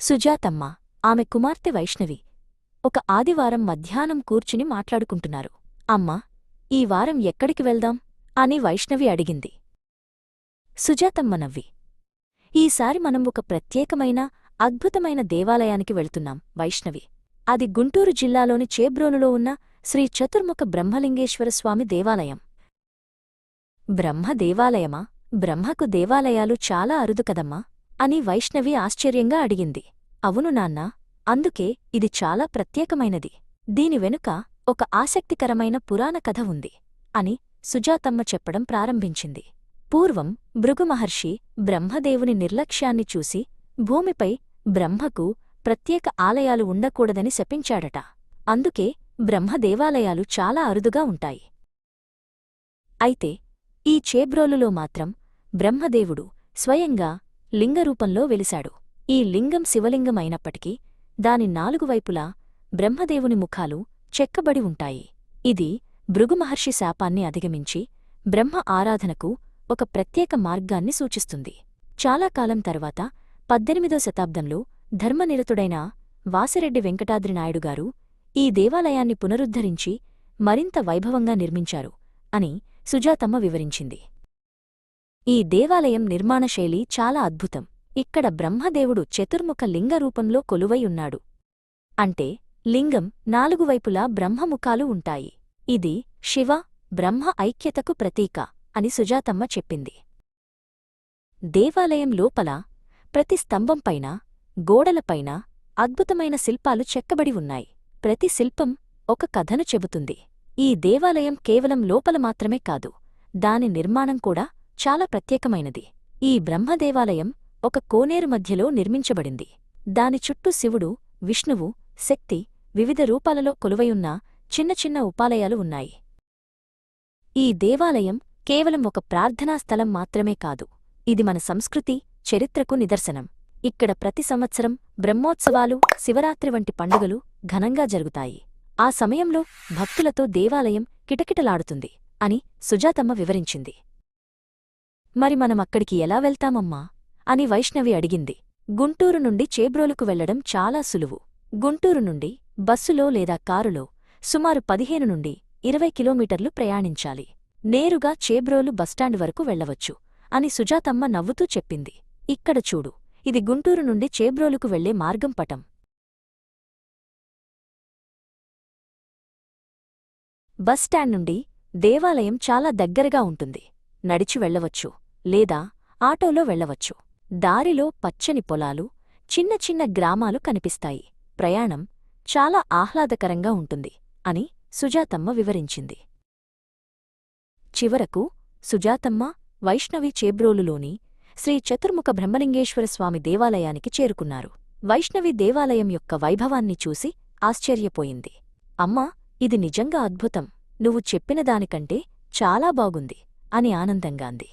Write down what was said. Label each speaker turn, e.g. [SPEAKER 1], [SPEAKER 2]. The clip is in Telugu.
[SPEAKER 1] సుజాతమ్మ ఆమె కుమార్తె వైష్ణవి ఒక ఆదివారం మధ్యాహ్నం కూర్చుని మాట్లాడుకుంటున్నారు. అమ్మా ఈ వారం ఎక్కడికి వెళ్దాం? అని వైష్ణవి అడిగింది. సుజాతమ్మ నవ్వి. ఈసారి మనం ఒక ప్రత్యేకమైన అద్భుతమైన దేవాలయానికి వెళ్తున్నాం వైష్ణవి. అది గుంటూరు జిల్లాలోని చేబ్రోలులో ఉన్న శ్రీ చతుర్ముఖ బ్రహ్మలింగేశ్వర స్వామి దేవాలయం. బ్రహ్మ దేవాలయమా? బ్రహ్మకు దేవాలయాలు చాలా అరుదు కదమ్మా. అని వైష్ణవి ఆశ్చర్యంగా అడిగింది. అవును నాన్నా అందుకే ఇది చాలా ప్రత్యేకమైనది. దీని వెనుక ఒక ఆసక్తికరమైన పురాణ కథ ఉంది అని సుజాతమ్మ చెప్పడం ప్రారంభించింది. పూర్వం భృగుమహర్షి బ్రహ్మదేవుని నిర్లక్ష్యాన్ని చూసి భూమిపై బ్రహ్మకు ప్రత్యేక ఆలయాలు ఉండకూడదని శపించాడట. అందుకే బ్రహ్మదేవాలయాలు చాలా అరుదుగా ఉంటాయి. అయితే ఈ చేబ్రోలులో మాత్రం బ్రహ్మదేవుడు స్వయంగా లింగరూపంలో వెలిశాడు. ఈ లింగం శివలింగమైనప్పటికీ దాని నాలుగు వైపులా బ్రహ్మదేవుని ముఖాలు చెక్కబడి ఉంటాయి. ఇది భృగుమహర్షి శాపాన్ని అధిగమించి బ్రహ్మ ఆరాధనకు ఒక ప్రత్యేక మార్గాన్ని సూచిస్తుంది. చాలా కాలం తర్వాత పద్దెనిమిదో శతాబ్దంలో ధర్మనిరతుడైన వాసిరెడ్డి వెంకటాద్రినాయుడుగారు ఈ దేవాలయాన్ని పునరుద్ధరించి మరింత వైభవంగా నిర్మించారు అని సుజాతమ్మ వివరించింది. ఈ దేవాలయం నిర్మాణశైలి చాలా అద్భుతం. ఇక్కడ బ్రహ్మదేవుడు చతుర్ముఖ లింగ రూపంలో కొలువై ఉన్నాడు. అంటే లింగం నాలుగు వైపులా బ్రహ్మముఖాలు ఉంటాయి. ఇది శివ బ్రహ్మ ఐక్యతకు ప్రతీక అని సుజాతమ్మ చెప్పింది. దేవాలయం లోపల ప్రతి స్తంభంపైన గోడలపైన అద్భుతమైన శిల్పాలు చెక్కబడి ఉన్నాయి. ప్రతి శిల్పం ఒక కథను చెబుతుంది. ఈ దేవాలయం కేవలం లోపల మాత్రమే కాదు దాని నిర్మాణం కూడా చాలా ప్రత్యేకమైనది. ఈ బ్రహ్మదేవాలయం ఒక కోనేరు మధ్యలో నిర్మించబడింది. దాని చుట్టూ శివుడు విష్ణువు శక్తి వివిధ రూపాలలో కొలువయున్న చిన్న చిన్న ఉపాలయాలు ఉన్నాయి. ఈ దేవాలయం కేవలం ఒక ప్రార్థనా స్థలం మాత్రమే కాదు. ఇది మన సంస్కృతి చరిత్రకు నిదర్శనం. ఇక్కడ ప్రతి సంవత్సరం బ్రహ్మోత్సవాలు శివరాత్రి వంటి పండుగలు ఘనంగా జరుగుతాయి. ఆ సమయంలో భక్తులతో దేవాలయం కిటకిటలాడుతుంది అని సుజాతమ్మ వివరించింది. మరి మనమక్కడికి ఎలా వెళ్తామమ్మా? అని వైష్ణవి అడిగింది. గుంటూరు నుండి చేబ్రోలుకు వెళ్ళడం చాలా సులువు. గుంటూరు నుండి బస్సులో లేదా కారులో సుమారు పదిహేను నుండి ఇరవై కిలోమీటర్లు ప్రయాణించాలి. నేరుగా చేబ్రోలు బస్టాండ్ వరకు వెళ్ళవచ్చు అని సుజాతమ్మ నవ్వుతూ చెప్పింది. ఇక్కడ చూడు ఇది గుంటూరు నుండి చేబ్రోలుకు వెళ్ళే మార్గం పటం. బస్టాండ్ నుండి దేవాలయం చాలా దగ్గరగా ఉంటుంది. నడిచి వెళ్ళవచ్చు లేదా ఆటోలో వెళ్ళవచ్చు దారిలో పచ్చని పొలాలు చిన్న చిన్న గ్రామాలు కనిపిస్తాయి. ప్రయాణం చాలా ఆహ్లాదకరంగా ఉంటుంది అని సుజాతమ్మ వివరించింది. చివరకు సుజాతమ్మ వైష్ణవి చేబ్రోలులోని శ్రీ చతుర్ముఖ బ్రహ్మలింగేశ్వరస్వామి దేవాలయానికి చేరుకున్నారు. వైష్ణవి దేవాలయం యొక్క వైభవాన్ని చూసి ఆశ్చర్యపోయింది. అమ్మా ఇది నిజంగా అద్భుతం. నువ్వు చెప్పిన దానికంటే చాలా బాగుంది అని ఆనందంగాంది